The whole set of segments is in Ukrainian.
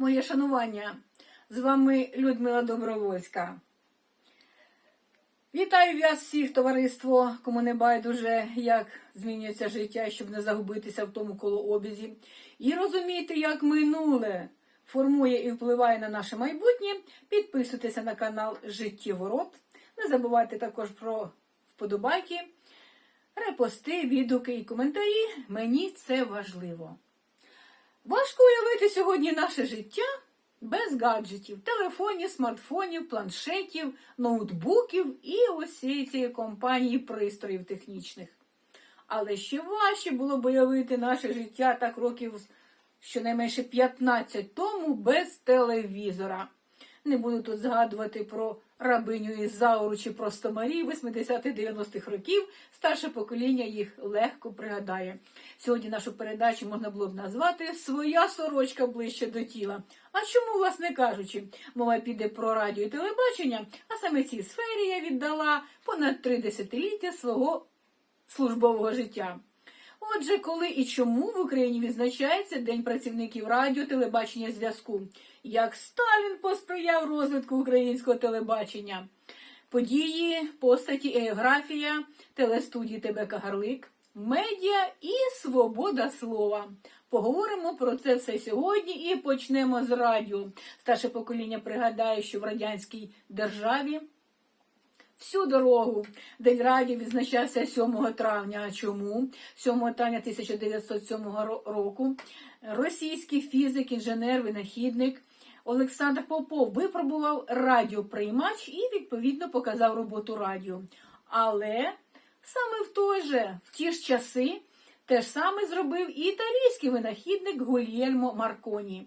Моє шанування. З вами Людмила Добровольська. Вітаю вас всіх, товариство, кому не байдуже, як змінюється життя, щоб не загубитися в тому колообізі. І розуміти, як минуле формує і впливає на наше майбутнє. Підписуйтеся на канал Життєворот. Не забувайте також про вподобайки, репости, відгуки і коментарі. Мені це важливо. Важко уявити сьогодні наше життя без гаджетів, телефонів, смартфонів, планшетів, ноутбуків і усієї цієї компанії пристроїв технічних. Але ще важче було б уявити наше життя так років щонайменше 15 тому без телевізора. Не буду тут згадувати про рабиню Ізауру чи просто Марію 80-90-х років. Старше покоління їх легко пригадає. Сьогодні нашу передачу можна було б назвати Своя сорочка ближче до тіла. А чому, власне кажучи, мова піде про радіо і телебачення, а саме цій сфері я віддала понад три десятиліття свого службового життя. Отже, коли і чому в Україні відзначається День працівників радіо, телебачення зв'язку, як Сталін посприяв розвитку українського телебачення, події, постаті, еографія, телестудії ТБ Кагарлик, медіа і свобода слова. Поговоримо про це все сьогодні і почнемо з радіо. Старше покоління пригадає, що в радянській державі. Всю дорогу День радіо відзначався 7 травня. А чому? 7 травня 1907 року російський фізик, інженер, винахідник Олександр Попов випробував радіоприймач і відповідно показав роботу радіо. Але саме в той же, в ті ж часи, те ж саме зробив і італійський винахідник Гульєльмо Марконі.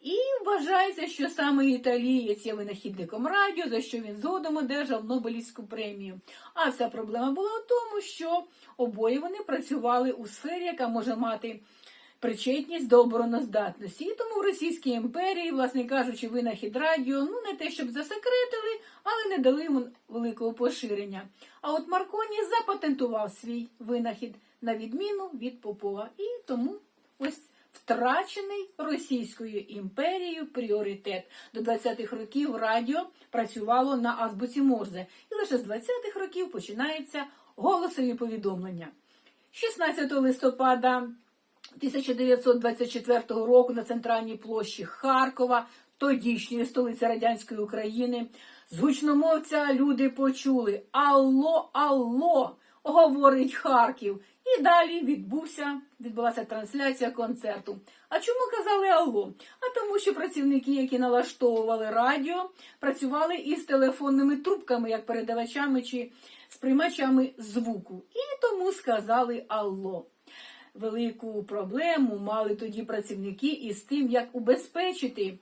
І вважається, що саме італієць є винахідником радіо, за що він згодом одержав Нобелівську премію. А вся проблема була в тому, що обоє вони працювали у сфері, яка може мати причетність до обороноздатності. І тому в Російській імперії, власне кажучи, винахід радіо, ну не те, щоб засекретили, але не дали йому великого поширення. А от Марконі запатентував свій винахід на відміну від Попова. І тому ось втрачений Російською імперією пріоритет. До 20-х років радіо працювало на азбуці Морзе, і лише з 20-х років починаються голосові повідомлення. 16 листопада 1924 року на центральній площі Харкова, тодішньої столиці радянської України, з гучномовця люди почули Алло, Алло, говорить Харків. І далі відбувся, відбулася трансляція концерту. А чому казали Алло? А тому, що працівники, які налаштовували радіо, працювали із телефонними трубками, як передавачами чи сприймачами звуку. І тому сказали Алло. Велику проблему мали тоді працівники із тим, як убезпечити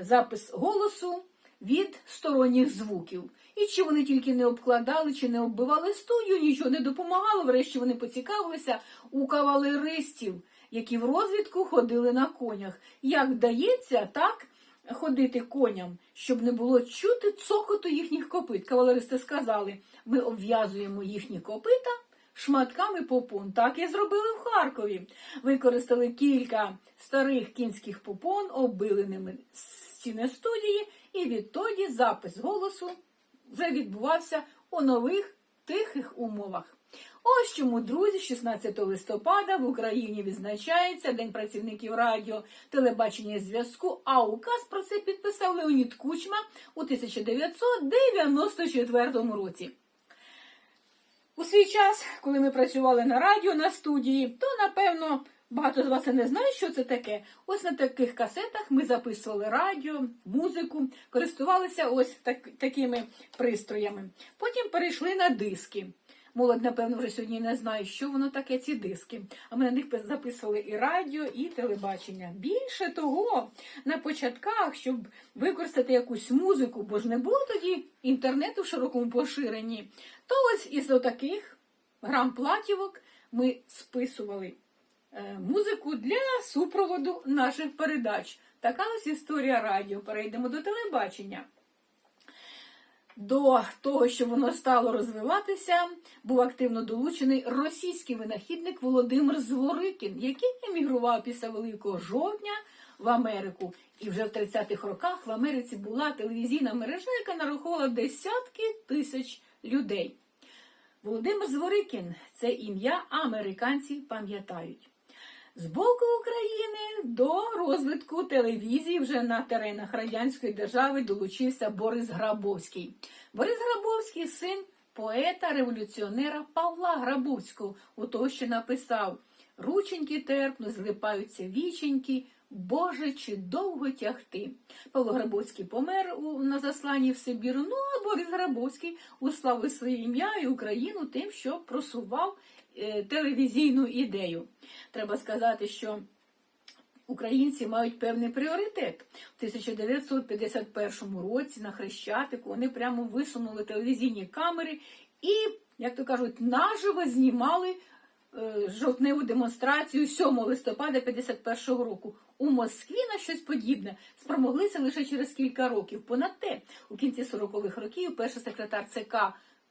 запис голосу від сторонніх звуків. І чи вони тільки не обкладали, чи не оббивали студію, нічого не допомагало. Врешті вони поцікавилися у кавалеристів, які в розвідку ходили на конях. Як вдається, так ходити коням, щоб не було чути цокоту їхніх копит. Кавалеристи сказали: ми обв'язуємо їхні копита шматками попон. Так і зробили в Харкові. Використали кілька старих кінських попон, оббили ними стіни студії, і відтоді запис голосу вже відбувався у нових тихих умовах. Ось чому, друзі, 16 листопада в Україні відзначається День працівників радіо, телебачення і зв'язку, а указ про це підписав Леонід Кучма у 1994 році. У свій час, коли ми працювали на радіо на студії, то напевно багато з вас не знає, що це таке. Ось на таких касетах ми записували радіо, музику, користувалися ось так, такими пристроями. Потім перейшли на диски. Молодь, напевно, вже сьогодні не знає, що воно таке, ці диски. А ми на них записували і радіо, і телебачення. Більше того, на початках, щоб використати якусь музику, бо ж не було тоді інтернету в широкому поширенні, то ось із отаких грам-платівок ми списували музику для супроводу наших передач. Така ось історія радіо. Перейдемо до телебачення. До того, що воно стало розвиватися, був активно долучений російський винахідник Володимир Зворикін, який емігрував після Великого жовтня в Америку. І вже в 30-х роках в Америці була телевізійна мережа, яка нараховувала десятки тисяч людей. Володимир Зворикін це ім'я американці пам'ятають. З боку України до розвитку телевізії вже на теренах радянської держави долучився Борис Грабовський. Борис Грабовський син поета революціонера Павла Грабовського, у того, що написав Рученьки терпно, злипаються віченьки, Боже, чи довго тягти. Павло Грабовський помер у, на засланні в Сибіру. Ну а Борис Грабовський уславив своє ім'я і Україну тим, що просував е, телевізійну ідею. Треба сказати, що українці мають певний пріоритет. У 1951 році на Хрещатику вони прямо висунули телевізійні камери і, як то кажуть, наживо знімали е, жовтневу демонстрацію 7 листопада 51 року. У Москві на щось подібне спромоглися лише через кілька років. Понад те, у кінці 40-х років перший секретар ЦК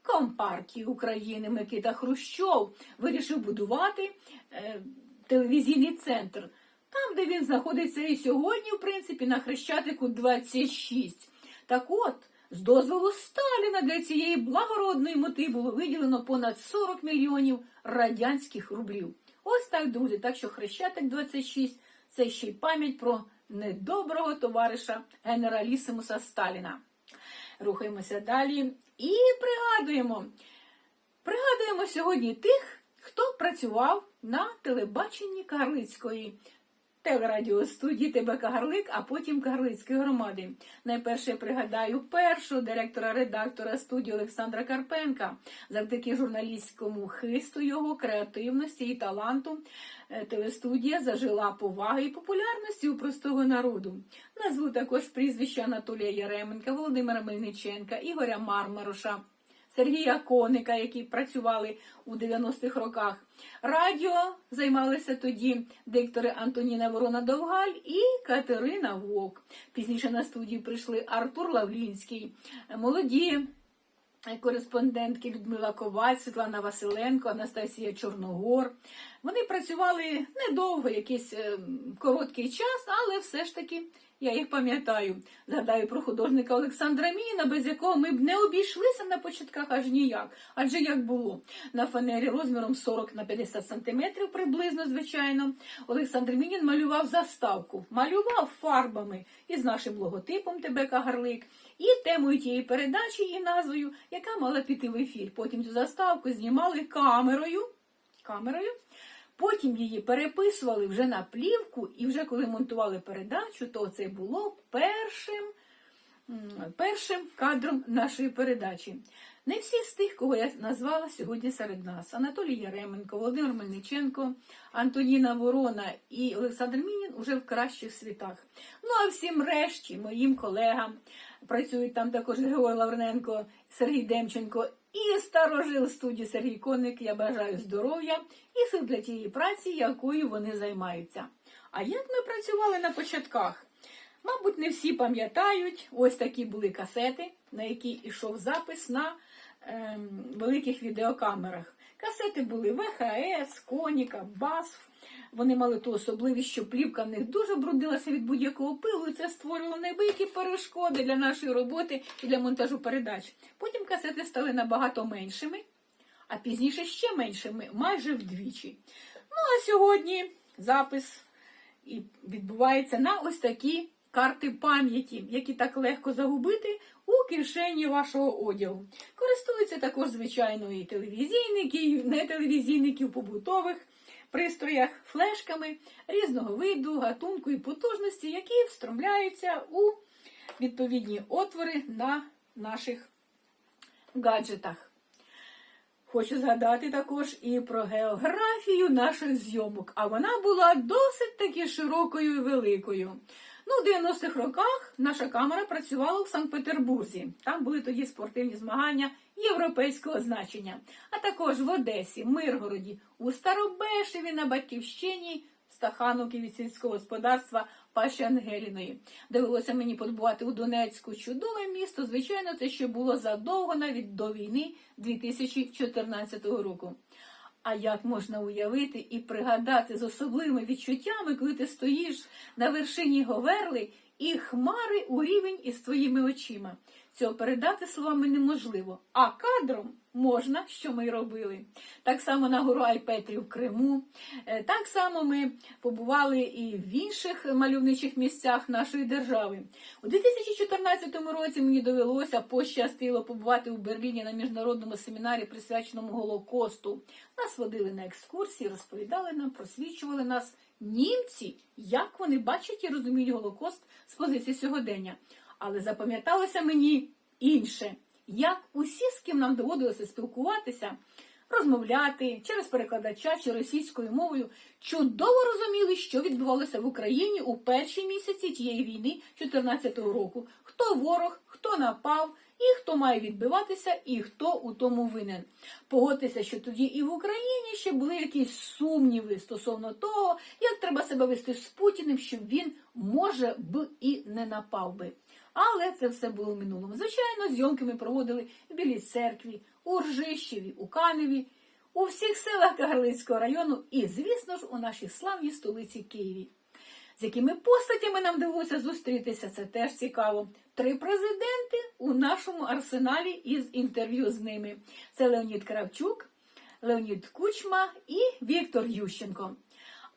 Компартії України Микита Хрущов вирішив будувати е, телевізійний центр. Там, де він знаходиться і сьогодні, в принципі, на Хрещатику 26. Так от, з дозволу Сталіна для цієї благородної мети було виділено понад 40 мільйонів радянських рублів. Ось так, друзі. Так що Хрещатик 26 це ще й пам'ять про недоброго товариша генералісимуса Сталіна. Рухаємося далі і пригадуємо. Пригадуємо сьогодні тих, хто працював на телебаченні Карлицької телерадіостудії ТБ Кагарлик, а потім Кагарлицької громади. Найперше пригадаю першого директора-редактора студії Олександра Карпенка. Завдяки журналістському хисту його, креативності і таланту е, телестудія зажила поваги і популярності у простого народу. Назву також прізвища Анатолія Яременка, Володимира Мельниченка, Ігоря Мармароша. Сергія Коника, які працювали у 90-х роках. Радіо займалися тоді диктори Антоніна Ворона Довгаль і Катерина Вок. Пізніше на студію прийшли Артур Лавлінський, молоді кореспондентки Людмила Коваль, Світлана Василенко, Анастасія Чорногор. Вони працювали недовго, якийсь е, короткий час, але все ж таки. Я їх пам'ятаю. Згадаю про художника Олександра Міна, без якого ми б не обійшлися на початках аж ніяк. Адже як було на фанері розміром 40 на 50 сантиметрів, приблизно, звичайно, Олександр Мінін малював заставку, малював фарбами із нашим логотипом ТБК Гарлик, і темою тієї передачі, і назвою, яка мала піти в ефір. Потім цю заставку знімали камерою. камерою. Потім її переписували вже на плівку, і вже коли монтували передачу, то це було першим першим кадром нашої передачі. Не всі з тих, кого я назвала сьогодні серед нас: Анатолій Яременко, Володимир Мельниченко, Антоніна Ворона і Олександр Мінін уже в кращих світах. Ну а всім решті, моїм колегам, працюють там також Георгій Лаврененко, Сергій Демченко і старожил студії Сергій Коник. Я бажаю здоров'я і сил для тієї праці, якою вони займаються. А як ми працювали на початках? Мабуть, не всі пам'ятають, ось такі були касети, на які йшов запис на е, великих відеокамерах. Касети були ВХС, Коніка, БАСФ. Вони мали ту особливість, що плівка в них дуже брудилася від будь-якого пилу, і це створювало неабиякі перешкоди для нашої роботи і для монтажу передач. Потім касети стали набагато меншими, а пізніше ще меншими, майже вдвічі. Ну а сьогодні запис відбувається на ось такі карти пам'яті, які так легко загубити у кишені вашого одягу. Користуються також, звичайно, і телевізійники, і нетелевізійники в побутових пристроях, флешками різного виду, гатунку і потужності, які встромляються у відповідні отвори на наших гаджетах. Хочу згадати також і про географію наших зйомок, а вона була досить таки широкою і великою. Ну, У 90-х роках наша камера працювала в Санкт-Петербурзі. Там були тоді спортивні змагання європейського значення, а також в Одесі, Миргороді, у Старобешеві на Батьківщині, Стахановки від сільського господарства Паші Ангеліної. Довелося мені подбувати у Донецьку чудове місто. Звичайно, це ще було задовго навіть до війни 2014 року. А як можна уявити і пригадати з особливими відчуттями, коли ти стоїш на вершині Говерли, і хмари у рівень із твоїми очима. Цього передати словами неможливо, а кадром можна, що ми й робили. Так само на гору Айпетрі в Криму. Е, Так само ми побували і в інших мальовничих місцях нашої держави. У 2014 році мені довелося пощастило побувати у Берліні на міжнародному семінарі, присвяченому Голокосту. Нас водили на екскурсії, розповідали нам, просвічували нас німці, як вони бачать і розуміють Голокост з позиції сьогодення. Але запам'яталося мені інше, як усі, з ким нам доводилося спілкуватися, розмовляти через перекладача чи російською мовою, чудово розуміли, що відбувалося в Україні у перші місяці тієї війни 2014 року. Хто ворог, хто напав, і хто має відбиватися, і хто у тому винен. Погодьтеся, що тоді і в Україні ще були якісь сумніви стосовно того, як треба себе вести з Путіним, щоб він може б і не напав би. Але це все було в минулому. Звичайно, зйомки ми проводили в Білій церкві, у Ржищеві, у Каневі, у всіх селах Кагарлицького району і, звісно ж, у нашій славній столиці Києві. З якими постатями нам довелося зустрітися, це теж цікаво. Три президенти у нашому арсеналі із інтерв'ю з ними. Це Леонід Кравчук, Леонід Кучма і Віктор Ющенко.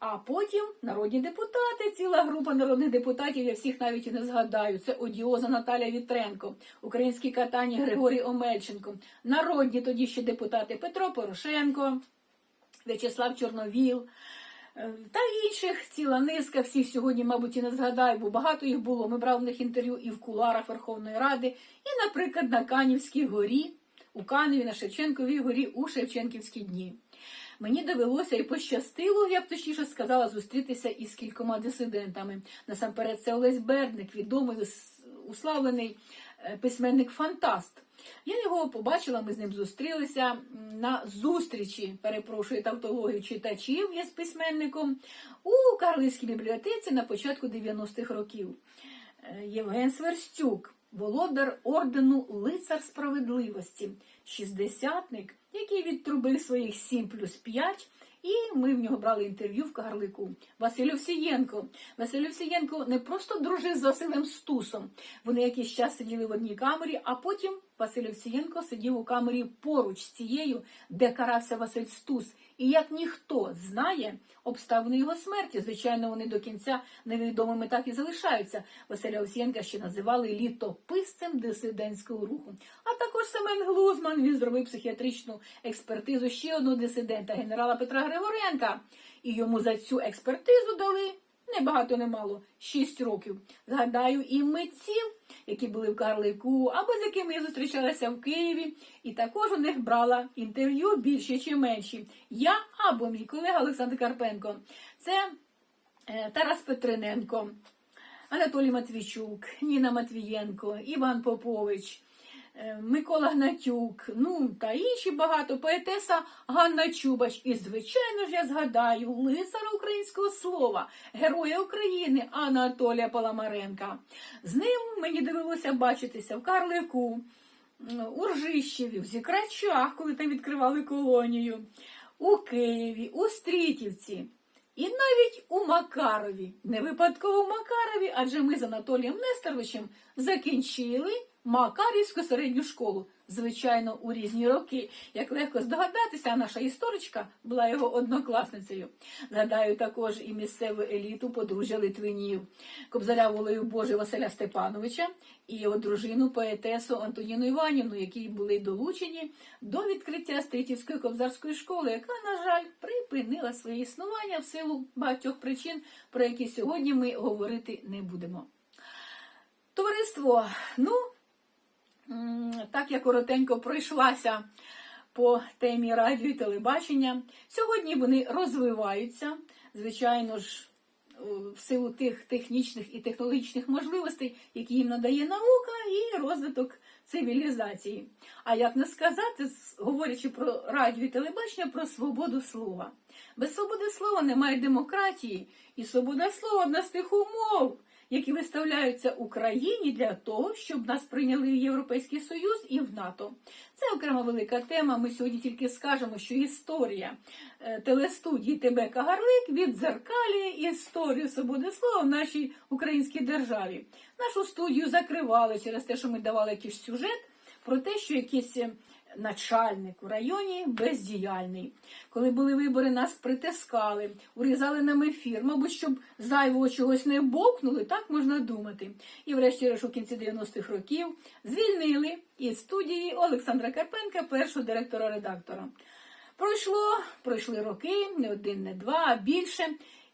А потім народні депутати, ціла група народних депутатів, я всіх навіть і не згадаю. Це одіоза Наталя Вітренко, українські катані Григорій Омельченко, народні тоді ще депутати Петро Порошенко, В'ячеслав Чорновіл. е, Та інших ціла низка всіх сьогодні, мабуть, і не згадаю, бо багато їх було. Ми брали в них інтерв'ю і в куларах Верховної Ради, і, наприклад, на Канівській горі, у Каневі, на Шевченковій горі у Шевченківські дні. Мені довелося і пощастило, я б точніше сказала, зустрітися із кількома дисидентами. Насамперед, це Олесь Бердник, відомий уславлений е, письменник-фантаст. Я його побачила, ми з ним зустрілися на зустрічі, перепрошую тавтологію читачів є з письменником у Карлицькій бібліотеці на початку 90-х років. Е, Євген Сверстюк, володар ордену Лицар справедливості, шістдесятник, який відтрубив своїх 7 плюс 5, і ми в нього брали інтерв'ю в Кагарлику. Василю Всієнко. Василю Всієнко не просто дружив з Василем Стусом. Вони якийсь час сиділи в одній камері, а потім Василь Овсієнко сидів у камері поруч з цією, де карався Василь Стус. І як ніхто знає обставини його смерті, звичайно, вони до кінця невідомими так і залишаються. Василя Овсієнка ще називали літописцем дисидентського руху. А також Семен Глузман він зробив психіатричну експертизу ще одного дисидента, генерала Петра Григоренка. І йому за цю експертизу дали не багато, не мало, 6 років. Згадаю і митців, які були в Карлику, або з якими я зустрічалася в Києві, і також у них брала інтерв'ю більше чи менші. Я або мій колега Олександр Карпенко. Це е, Тарас Петриненко, Анатолій Матвійчук, Ніна Матвієнко, Іван Попович. Е, Микола Гнатюк, ну та інші багато, поетеса Ганна Чубач. І, звичайно ж, я згадаю лицара українського слова, героя України Анатолія Паламаренка. З ним мені довелося бачитися в Карлику, у Ржищеві, в Зікрачах, коли там відкривали колонію, у Києві, у Стрітівці. І навіть у Макарові, не випадково в Макарові, адже ми з Анатолієм Нестеровичем закінчили Макарівську середню школу, звичайно, у різні роки. Як легко здогадатися, наша історичка була його однокласницею. Згадаю також і місцеву еліту подружжя Литвинів, кобзаря волею Божий Василя Степановича і його дружину поетесу Антоніну Іванівну, які були долучені до відкриття Стрітівської кобзарської школи, яка, на жаль, припинила своє існування в силу багатьох причин, про які сьогодні ми говорити не будемо. Товариство, ну, так я коротенько пройшлася по темі радіо і телебачення. Сьогодні вони розвиваються, звичайно ж, в силу тих технічних і технологічних можливостей, які їм надає наука і розвиток цивілізації. А як не сказати, говорячи про радіо і телебачення, про свободу слова. Без свободи слова немає демократії, і свобода слова одна з тих умов, які виставляються Україні для того, щоб нас прийняли в Європейський Союз і в НАТО. Це окрема велика тема. Ми сьогодні тільки скажемо, що історія е, телестудії ТБ Кагарлик віддзеркалює історію свободи слова в нашій українській державі. Нашу студію закривали через те, що ми давали якийсь сюжет про те, що якийсь е, начальник у районі бездіяльний. Коли були вибори, нас притискали, урізали нам ефір, мабуть, щоб зайвого чогось не бовкнули, так можна думати. І врешті-решт у кінці 90-х років звільнили із студії Олександра Карпенка, першого директора-редактора. Пройшло, пройшли роки, не один, не два, а більше.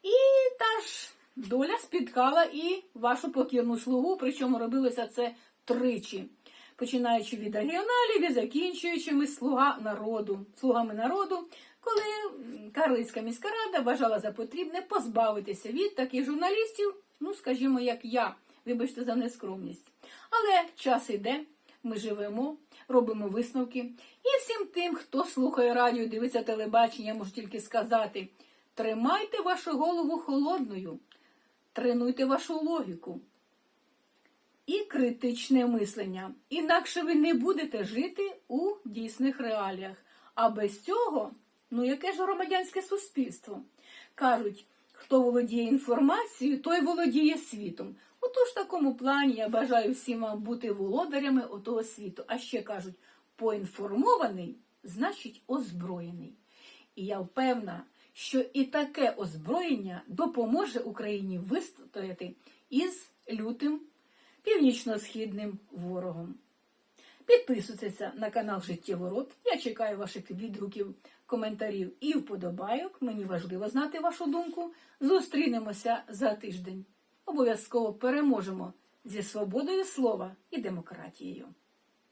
І та ж доля спіткала і вашу покірну слугу, причому робилося це тричі. Починаючи від регіоналів і закінчуючи ми слуга народу, слугами народу, коли Карлицька міська рада вважала за потрібне позбавитися від таких журналістів, ну скажімо, як я, вибачте за нескромність. Але час іде, ми живемо, робимо висновки. І всім тим, хто слухає радіо, дивиться телебачення, можу тільки сказати: тримайте вашу голову холодною, тренуйте вашу логіку і критичне мислення. Інакше ви не будете жити у дійсних реаліях. А без цього, ну яке ж громадянське суспільство? Кажуть, хто володіє інформацією, той володіє світом. Отож, в такому плані я бажаю всім вам бути володарями отого світу. А ще кажуть, поінформований значить озброєний. І я впевнена, що і таке озброєння допоможе Україні вистояти із лютим північно-східним ворогом. Підписуйтеся на канал Життєворот. Я чекаю ваших відгуків, коментарів і вподобайок. Мені важливо знати вашу думку. Зустрінемося за тиждень. Обов'язково переможемо зі свободою слова і демократією.